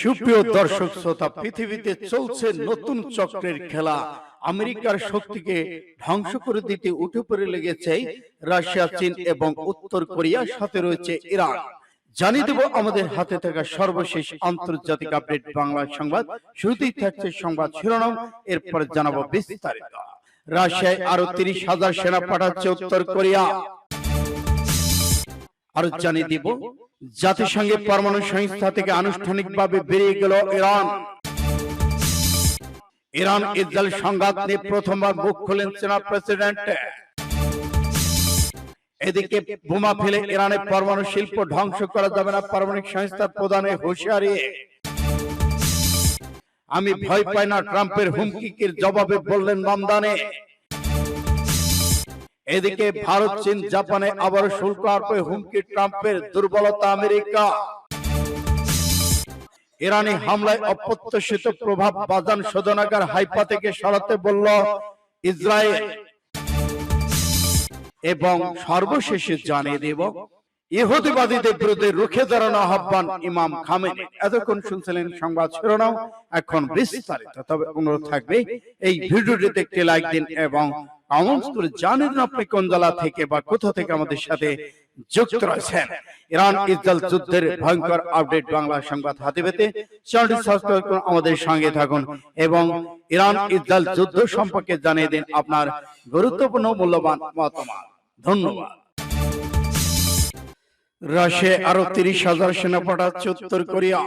সুপ্রিয় দর্শক শ্রোতা, পৃথিবীতে চলছে নতুন চক্রের খেলা। আমেরিকার শক্তিকে ধ্বংস করে দিতে উঠে পড়ে লেগেছে রাশিয়া, চীন এবং উত্তর কোরিয়ার সাথে রয়েছে ইরান। জানিয়ে দেব আমাদের হাতে থাকা সর্বশেষ আন্তর্জাতিক আপডেট বাংলা সংবাদ। শুরুতেই থাকছে সংবাদ শিরোনাম, এরপর জানাব বিস্তারিত। রাশিয়ায় আরও তিরিশ হাজার সেনা পাঠাচ্ছে উত্তর কোরিয়া। আরও জানিয়ে দিব জাতিসংঘের পরমাণু সংস্থা থেকে আনুষ্ঠানিকভাবে বেরিয়ে গেল ইরান। ইরান। ইসরায়েল সংঘাত নিয়ে প্রথমবার মুখ খুলেন সেনা প্রেসিডেন্ট। এদিকে বোমা ফেলে ইরানের পরমাণু শিল্প ধ্বংস করা যাবে না পারমাণবিক সংস্থার প্রধানের হুঁশিয়ারি। আমি ভয় পাই না ট্রাম্পের হুমকির জবাবে বললেন মামদানে। এদিকে ভারত চীন জাপানে আবার শুল্ক আরোপে হুমকি ট্রাম্পের দুর্বলতা আমেরিকা। ইরানি হামলায় অপ্রত্যাশিত প্রভাব বাজান শোধনাগার হাইপা থেকে সরাতে বলল ইসরায়েল। এবং সর্বশেষে জানিয়ে দেব ইহুদিবাদীদের বিরুদ্ধে রুখে দাঁড়ানো আহ্বান ইমাম খামেনি এতক্ষণ শুনছিলেন সংবাদ শিরোনাম এখন বিস্তারিত। তবে অনুরোধ থাকবে এই ভিডিওটিতে একটি লাইক দিন এবং কমেন্টস করে জানেন আপনি কোন জেলা থেকে বা কোথা থেকে আমাদের সাথে যুক্ত রয়েছেন। ইরান ইসরায়েল যুদ্ধের ভয়ঙ্কর আপডেট বাংলা সংবাদ হাতে পেতে চ্যানেলটি সাবস্ক্রাইব করুন আমাদের সঙ্গে থাকুন এবং ইরান ইসরায়েল যুদ্ধ সম্পর্কে জানিয়ে দিন আপনার গুরুত্বপূর্ণ মূল্যবান মতামত। ধন্যবাদ। রাশিয়া আরও তিরিশ হাজার সেনা পাঠাচ্ছে উত্তর কোরিয়া।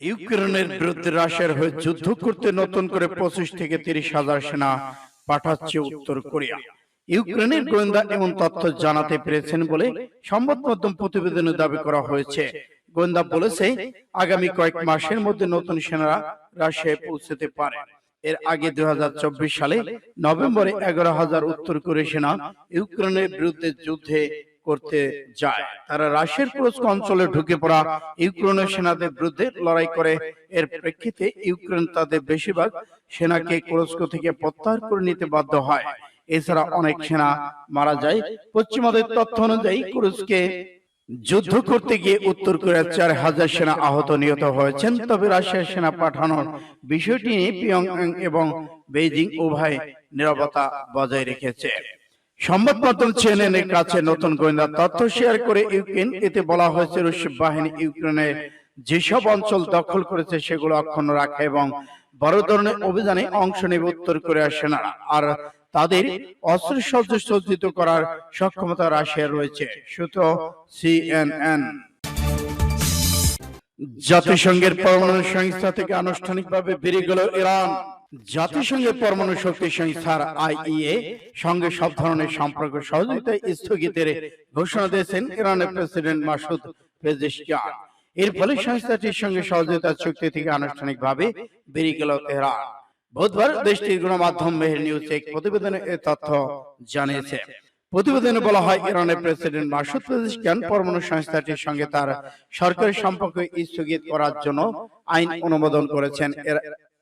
ইউক্রেনের বিরুদ্ধে রাশিয়ার হয়ে যুদ্ধ করতে নতুন করে পঁচিশ থেকে তিরিশ হাজার সেনা পাঠাচ্ছে উত্তর কোরিয়া। ইউক্রেনের গোয়েন্দা এমন তথ্য জানাতে পেরেছেন বলে সংবাদ মাধ্যম প্রতিবেদনে দাবি করা হয়েছে। গোয়েন্দা বলেছে আগামী কয়েক মাসের মধ্যে নতুন সেনারা রাশিয়ায় পৌঁছতে পারে। এর আগে দু হাজার চব্বিশ সালে নভেম্বরে এগারো হাজার উত্তর কোরিয়া সেনা ইউক্রেনের বিরুদ্ধে যুদ্ধে করতে যায়। তারা রাশিয়ার তুরস্ক অঞ্চলে ঢুকে পড়া ইউক্রেনের সেনাদের বিরুদ্ধে লড়াই করে। এর প্রেক্ষিতে ইউক্রেন তাদের বেশিরভাগ সেনাকে তুরস্ক থেকে প্রত্যাহার করে নিতে বাধ্য হয়। এছাড়া অনেক সেনা মারা যায়। পশ্চিমাদের তথ্য অনুযায়ী তুরস্কে যুদ্ধ করতে গিয়ে উত্তর কোরিয়ার চার হাজার সেনা আহত নিহত হয়েছেন। তবে রাশিয়ার সেনা পাঠানোর বিষয়টি নিয়ে পিয়ংয়াং এবং বেইজিং উভয় নিরাপত্তা বজায় রেখেছে। সংবাদ মাধ্যম এর কাছে নতুন গোয়েন্দা তথ্য শেয়ার করে ইউক্রেন, এতে বলা হয়েছে রুশ বাহিনী ইউক্রেনের যেসব অঞ্চল দখল করেছে সেগুলো অক্ষুণ্ণ রাখা এবং বড় ধরনের অভিযানে অংশ নেবে, উত্তর কোরিয়ার সেনারা আর তাদের অস্ত্র সজ্জ সজ্জিত করার সক্ষমতা রাশিয়ার রয়েছে সূত্র সিএনএন। জাতিসংঘের পরমাণু সংস্থা থেকে আনুষ্ঠানিকভাবে বেরিয়ে গেল ইরান। জাতিসংঘের পরমাণু শক্তি সংস্থার আইইএ সঙ্গে সব ধরনের সম্পর্ক সহযোগিতায় স্থগিতের ঘোষণা দিয়েছেন ইরানের প্রেসিডেন্ট মাসুদ পেজেশকিয়ান। এর ফলে সংস্থাটির সঙ্গে সহযোগিতা চুক্তি থেকে আনুষ্ঠানিকভাবে বেরিয়ে গেল তেহরান। বুধবার দেশটির গণমাধ্যম মেহের নিউজ এক প্রতিবেদনে এ তথ্য জানিয়েছে। প্রতিবেদনে বলা হয় ইরানের প্রেসিডেন্ট মাসুদ পেজিশকিয়ান পরমাণু সংস্থাটির সঙ্গে তার সরকারি সম্পর্ক স্থগিত করার জন্য আইন অনুমোদন করেছেন। এর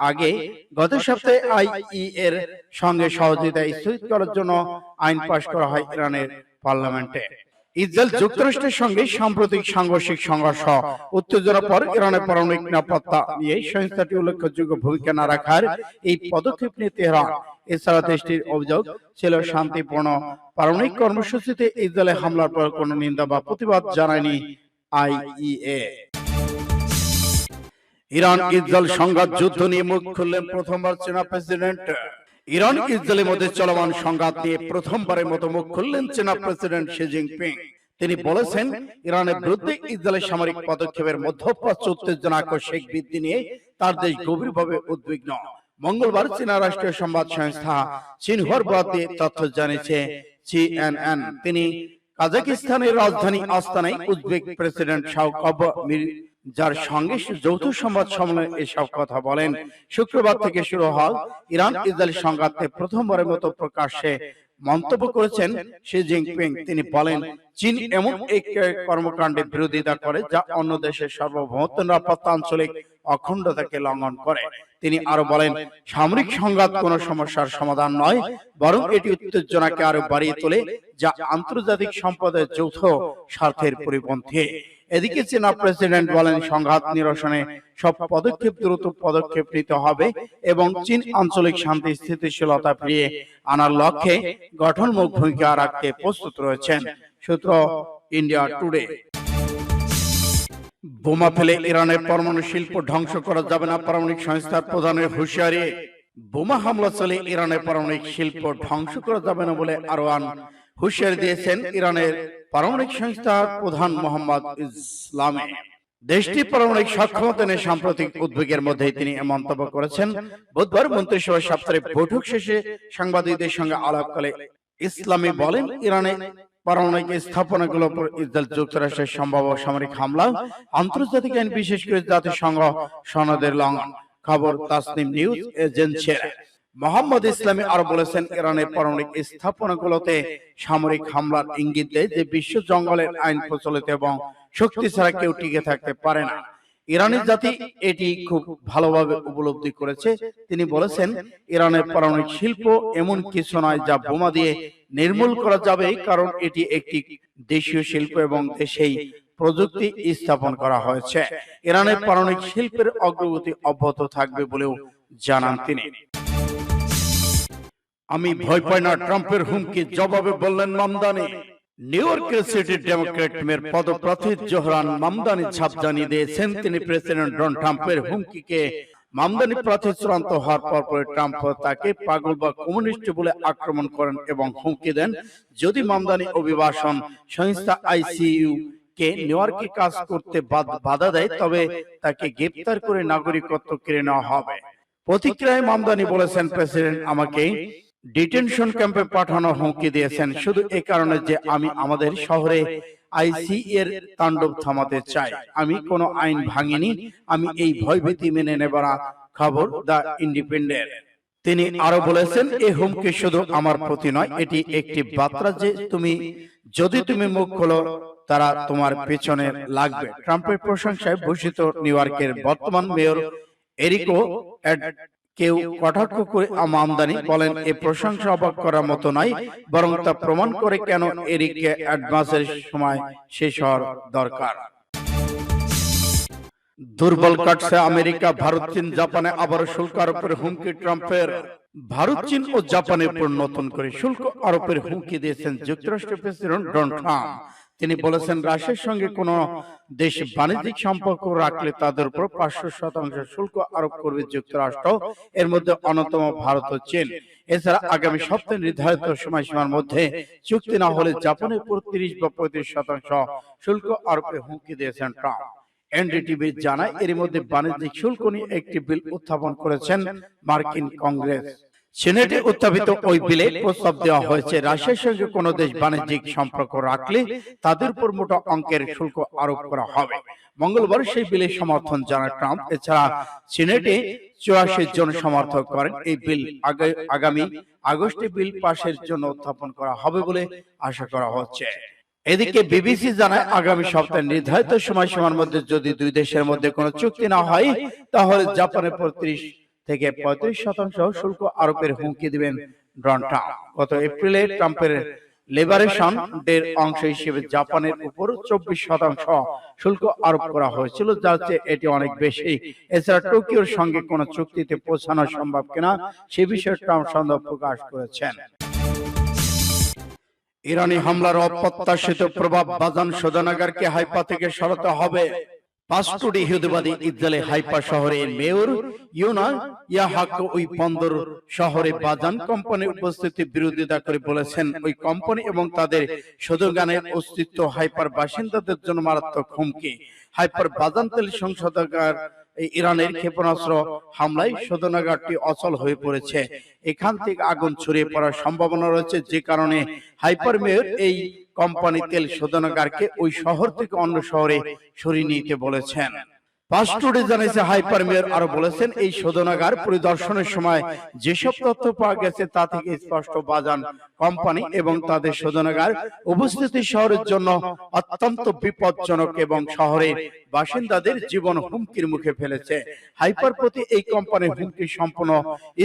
আগে গত সপ্তাহে আইই এর সঙ্গে সহযোগিতা স্থগিত করার জন্য আইন পাশ করা হয় ইরানের পার্লামেন্টে। ইসরায়েল যুক্তরাষ্ট্রের সঙ্গে সাম্প্রতিক সাংঘর্ষিক সংঘর্ষ উত্তেজনার পর ইরানের পারমাণবিক নিরাপত্তা নিয়ে সংস্থাটি উল্লেখযোগ্য ভূমিকা না রাখার এই পদক্ষেপ নিয়ে তেহরান। এছাড়া দেশটির অভিযোগ ছিল শান্তিপূর্ণ পারমাণবিক কর্মসূচিতে ইসরায়েলে হামলার পর কোনো নিন্দা বা প্রতিবাদ জানায়নি আইইএ। ইরান ইসরায়েল সংঘাত যুদ্ধ নিয়ে মুখ খুললেন প্রথমবার চীনা প্রেসিডেন্ট। ইরান ইসরায়েলের মধ্যে চলমান সংঘাত নিয়ে প্রথমবারের মতো মুখ খুললেন চীনা প্রেসিডেন্ট শি জিনপিং তিনি বলেছেন ইরানের বিরুদ্ধে ইসরায়েলের সামরিক পদক্ষেপের মধ্যপ্রাচ্য উত্তেজনা আকস্মিক বৃদ্ধি নিয়ে তার দেশ গভীরভাবে উদ্বিগ্ন। মঙ্গলবার চীনা রাষ্ট্রীয় সংবাদ সংস্থা সিনহুয়ার দিয়ে তথ্য জানিয়েছে সিএনএন তিনি কাজাকিস্তানের রাজধানী আস্তানায় উজবেক প্রেসিডেন্ট শাওকব মির যার সঙ্গে যৌথ সংবাদ সম্মেলনে এসব কথা বলেন। শুক্রবার থেকে শুরু হওয়া ইরান ইসরায়েল সংঘাতে প্রথমবারের মতো প্রকাশ্যে মন্তব্য করেছেন শি জিনপিং। তিনি বলেন চীন এমন এক কর্মকাণ্ডের বিরোধিতা করে যা অন্য দেশের সার্বভৌমত্ব নিরাপত্তা আঞ্চলিক অখণ্ডতাকে লঙ্ঘন করে। তিনি আরও বলেন সামরিক সংঘাত কোন সমস্যার সমাধান নয় বরং এটি উত্তেজনাকে আরও বাড়িয়ে তোলে যা আন্তর্জাতিক সম্পদের যৌথ স্বার্থের পরিপন্থী এদিকে চীনা প্রেসিডেন্ট বলেন সংঘাত নিরসনে সব পদক্ষেপ দ্রুত পদক্ষেপ নিতে হবে এবং চীন আঞ্চলিক শান্তি স্থিতিশীলতা ফিরিয়ে আনার লক্ষ্যে গঠনমূলক ভূমিকা রাখতে প্রস্তুত রয়েছেন সূত্র ইন্ডিয়া টুডে বোমা ফেলে ইরানের পরমাণু শিল্প ধ্বংস করা যাবে না পারমাণবিক সংস্থার প্রধানের হুঁশিয়ারি বোমা হামলা চলে ইরানের পারমাণবিক শিল্প ধ্বংস করা যাবে না বলে আরওয়ান হুঁশিয়ারি দিয়েছেন ইরানের পারমাণবিক সংস্থার প্রধান মোহাম্মদ ইসলামে। দেশটির পারমাণবিক সক্ষমতা নিয়ে সাম্প্রতিক উদ্বেগের মধ্যেই তিনি মন্তব্য করেছেন। বুধবার মন্ত্রিসভার সাপ্তাহিক বৈঠক শেষে সাংবাদিকদের সঙ্গে আলাপকালে ইসলামী বলেন, ইরানে পারমাণবিক স্থাপনাগুলোর উপর ইসরায়েল যুক্তরাষ্ট্রের সম্ভাব্য সামরিক হামলা, আন্তর্জাতিক আইন, বিশেষ করে জাতিসংঘ সনদের লঙ্ঘন। খবর তাসনিম নিউজ এজেন্সি মোহাম্মদ ইসলামী আরও বলেছেন ইরানের পারমাণবিক স্থাপনাগুলোতে সামরিক হামলার ইঙ্গিত দেয় যে বিশ্ব জঙ্গলের আইন প্রচলিত এবং শক্তি ছাড়া কেউ টিকে থাকতে পারে না। ইরানের জাতি এটি খুব ভালোভাবে উপলব্ধি করেছে। তিনি বলেছেন ইরানের পারমাণবিক শিল্প এমন কিছু নয় যা বোমা দিয়ে নির্মূল করা যাবে কারণ এটি একটি দেশীয় শিল্প এবং দেশেই প্রযুক্তি স্থাপন করা হয়েছে। ইরানের পারমাণবিক শিল্পের অগ্রগতি অব্যাহত থাকবে বলেও জানান তিনি আমি ভয় পাই না। ট্রাম্পের হুমকি জবাবে বললেন মামদানি। নিউ ইয়র্কের সিটি ডেমোক্রেট মেয়র পদপ্রার্থী জোহরান মামদানি ছাপ জানিয়ে দিয়েছেন। তিনি প্রেসিডেন্ট ডোনাল্ড ট্রাম্পের হুমকিকে মামদানি প্রার্থী চূড়ান্ত হওয়ার ট্রাম্প তাকে পাগল বা কমিউনিস্ট বলে আক্রমণ করেন এবং হুমকি দেন। যদি মামদানি অভিবাসন সংস্থা আইসিইউ কে নিউ ইয়র্কে কাজ করতে বাধা দেয় তবে তাকে গ্রেপ্তার করে নাগরিকত্ব কেড়ে নেওয়া হবে। প্রতিক্রিয়ায় মামদানি বলেছেন প্রেসিডেন্ট আমাকে ডিটেনশন ক্যাম্পে পাঠানো হুমকি দিয়েছেন। শুধু এ কারণে যে আমি আমাদের শহরে আইসি এর তাণ্ডব থামাতে চাই। আমি কোনো আইন ভাঙিনি। আমি এই ভয়ভীতি মেনে নেবার খবর দা ইন্ডিপেন্ডেন্ট তিনি আরও বলেছেন এই হুমকি শুধু আমার প্রতি নয় এটি একটি বার্তা যে তুমি যদি তুমি মুখ খোলো তারা তোমার পেছনে লাগবে। ট্রাম্পের প্রশংসায় ভূষিত নিউ ইয়র্কের বর্তমান মেয়র এরিকো কেউ কটাক্ষ করে আমদানি বলেন এ প্রশংসা অবাক করার মতো নয় বরং তা প্রমাণ করে কেন এরিককে অ্যাডভান্সের সময় শেষ হওয়ার দরকার। দুর্বল কাটছে আমেরিকা ভারত চীন জাপানে আবার শুল্ক আরোপের হুমকি ট্রাম্পের। ভারত চীন ও জাপানের উপর নতুন করে শুল্ক আরোপের হুমকি দিয়েছেন যুক্তরাষ্ট্রের প্রেসিডেন্ট ডোনাল্ড ট্রাম্প। তিনি বলেছেন রাশিয়ার সঙ্গে কোন দেশ বাণিজ্যিক সম্পর্ক রাখলে তাদের উপর পাঁচশো শতাংশ শুল্ক আরোপ করবে যুক্তরাষ্ট্র এর মধ্যে অন্যতম ভারত ও চীন। এছাড়া আগামী সপ্তাহে নির্ধারিত সময়সীমার মধ্যে চুক্তি না হলে জাপানের উপর তিরিশ বা পঁয়ত্রিশ শতাংশ শুল্ক আরোপের হুমকি দিয়েছেন ট্রাম্প। এনডিটিভি জানায় এর মধ্যে বাণিজ্যিক শুল্ক নিয়ে একটি বিল উত্থাপন করেছেন মার্কিন কংগ্রেস। সিনেটে উত্থাপিত ওই বিলে প্রস্তাব দেওয়া হয়েছে। রাশিয়ার সঙ্গে কোন দেশ বাণিজ্যিক সম্পর্ক রাখলে তাদের উপর মোটা অঙ্কের শুল্ক আরোপ করা হবে। মঙ্গলবার সেই বিলে সমর্থন জানায় ট্রাম্প। এছাড়া সিনেটে চুরাশি জন সমর্থক করেন। এই বিল আগামী আগস্টে বিল পাশের জন্য উত্থাপন করা হবে বলে আশা করা হচ্ছে। এদিকে বিবিসি জানায় আগামী সপ্তাহে নির্ধারিত সময়সীমার মধ্যে যদি দুই দেশের মধ্যে কোনো চুক্তি না হয় তাহলে জাপানের উপর ত্রিশ থেকে পঁয়ত্রিশ শতাংশ শুল্ক আরোপের হুমকি দিবেন ডোনাল্ড ট্রাম্প। গত এপ্রিলে ট্রাম্পের লিবারেশন ডের অংশ হিসেবে জাপানের উপর চব্বিশ শতাংশ শুল্ক আরোপ করা হয়েছিল, যার চেয়ে এটি অনেক বেশি। এছাড়া টোকিওর সঙ্গে কোনো চুক্তিতে পৌঁছানো সম্ভব কিনা সে বিষয়ে ট্রাম্প সন্দেহ প্রকাশ করেছেন। ইরানি হামলার অপ্রত্যাশিত প্রভাব বাজান শোধনাগারকে হাইপা থেকে সরাতে হবে। পাঁচটুডি ইহুদিবাদী ইসরায়েলের হাইপা শহরে মেয়র ইউনা ইয়াহাক ওই বন্দর শহরে বাজান কোম্পানির উপস্থিতি বিরোধিতা করে বলেছেন। ওই কোম্পানি এবং তাদের অস্তিত্ব হাইপার বাসিন্দাদের জন্য মারাত্মক হুমকি। হাইপার বাজান তেল সংশোধনাগার ইরানের ক্ষেপণাস্ত্র হামলায় শোধনাগারটি অচল হয়ে পড়েছে। এখান থেকে আগুন ছড়িয়ে পড়ার সম্ভাবনা রয়েছে যে কারণে হাইপার মেয়র এই কোম্পানি তেল শোধনাগারকে ওই শহর থেকে অন্য শহরে সরিয়ে নিতে বলেছেন। পাস্টুডে জানিয়েছে হাইপার মেয়র আরও বলেছেন এই শোধনাগার পরিদর্শনের সময় যেসব তথ্য পাওয়া গেছে তা থেকে স্পষ্ট বাজান কোম্পানি এবং তাদের শোধনাগার উপস্থিতি শহরের জন্য অত্যন্ত বিপজ্জনক এবং শহরের বাসিন্দাদের জীবন হুমকির মুখে ফেলেছে। হাইপার প্রতি এই কোম্পানির হুমকি সম্পূর্ণ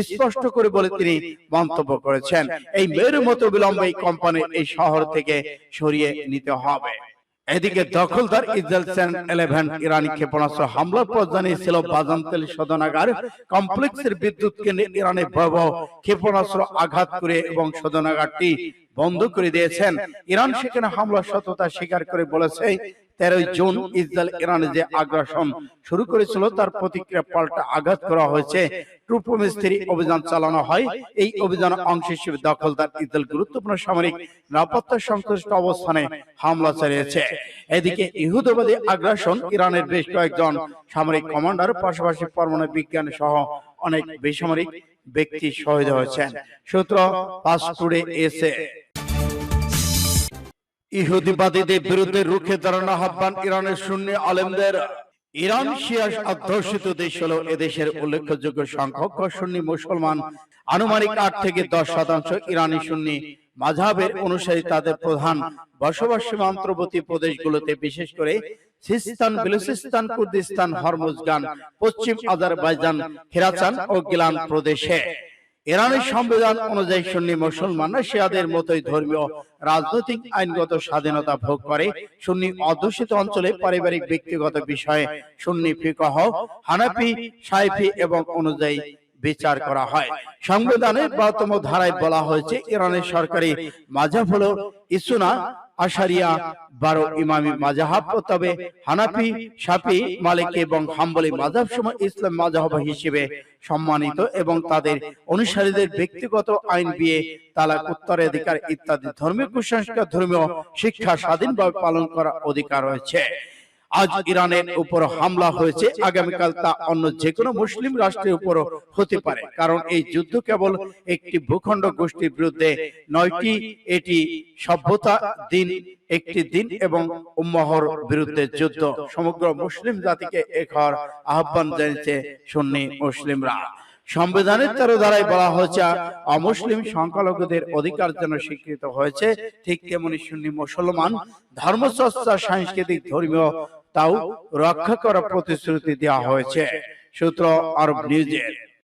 স্পষ্ট করে বলে তিনি মন্তব্য করেছেন। এই মেয়রের মতো বিলম্বে এই কোম্পানির এই শহর থেকে সরিয়ে নিতে হবে। এদিকে দখলদার ইসরায়েল সেন ইলেভেন ইরানি ক্ষেপণাস্ত্র হামলার পর জানিয়েছিল বাজানতেল শোধনাগার। কমপ্লেক্সের বিদ্যুৎ কেন্দ্রে ইরানের ভয়াবহ ক্ষেপণাস্ত্র আঘাত করে এবং শোধনাগারটি বন্ধ করে দিয়েছেন। ইরান সেখানে হামলার সততা স্বীকার করে বলেছে, তেরোই জুন ইসরায়েল ইরানে যে আগ্রাসন শুরু করেছিল, তার প্রতিক্রিয়া পাল্টা আঘাত করা হয়েছে। অভিযান চালানো হয়। এই অংশ হিসেবে দখলদার ইসরায়েল গুরুত্বপূর্ণ সামরিক নিরাপত্তা সংশ্লিষ্ট অবস্থানে হামলা চালিয়েছে। এদিকে ইহুদবাদী আগ্রাসন ইরানের বেশ কয়েকজন সামরিক কমান্ডার, পাশাপাশি পরমাণু বিজ্ঞান সহ অনেক বেসামরিক ব্যক্তি শহীদ হয়েছেন। সূত্র টুডে এসে ইহুদিবাদীদের বিরুদ্ধে রুখে দাঁড়ানো আহ্বান ইরানের সুন্নি আলেমদের। ইরান শিয়া অধ্যুষিত দেশ হলো এদেশের উল্লেখযোগ্য সংখ্যক সুন্নি মুসলমান, আনুমানিক আট থেকে দশ শতাংশ ইরানি সুন্নি মাঝাবের অনুসারী তাদের প্রধান বসবাস সীমান্তবর্তী প্রদেশগুলোতে, বিশেষ করে সিস্তান, বেলুচিস্তান, কুর্দিস্তান হরমুজগান পশ্চিম আজারবাইজান হিরাচান ও গিলান প্রদেশে। ইরানের সংবিধান অনুযায়ী সুন্নি মুসলমানরা শিয়াদের মতোই ধর্মীয় রাজনৈতিক আইনগত স্বাধীনতা ভোগ করে সুন্নি অধ্যুষিত অঞ্চলে পারিবারিক ব্যক্তিগত বিষয়ে সুন্নি ফিকহ হানাফি সাইফি এবং অনুযায়ী বিচার করা হয়। সংবিধানের বারোতম ধারায় বলা হয়েছে ইরানের সরকারি মাঝাব হলো ইসুনা আশারিয়া বারো ইমামি মাজাহাব তবে হানাফি সাফি মালিক এবং হাম্বলি মাজাব সময় ইসলাম মাজাহাব হিসেবে সম্মানিত এবং তাদের অনুসারীদের ব্যক্তিগত আইন বিয়ে, তালাক, উত্তরাধিকার ইত্যাদি ধর্মীয় কুসংস্কার, ধর্মীয় শিক্ষা, স্বাধীনভাবে পালন করার অধিকার রয়েছে। আজ ইরানের উপর হামলা হয়েছে আগামীকাল তা অন্য যে কোনো মুসলিম রাষ্ট্রের উপর হতে পারে। কারণ এই যুদ্ধ কেবল একটি ভূখণ্ড গোষ্ঠীর বিরুদ্ধে নয়টি এটি সভ্যতা দিন একটি দিন এবং উম্মাহর বিরুদ্ধে যুদ্ধ। সমগ্র মুসলিম জাতিকে এক হওয়ার আহ্বান জানিয়েছে সুন্নি মুসলিমরা। সংবিধানের তেরো দ্বারাই বলা হয়েছে অমুসলিম সংখ্যালঘুদের অধিকার যেন স্বীকৃত হয়েছে। ঠিক তেমনি সুন্নি মুসলমান ধর্মচর্চা সাংস্কৃতিক ধর্মীয় তাও রক্ষা করার প্রতিশ্রুতি দেওয়া হয়েছে। সূত্র আরব নিউজের।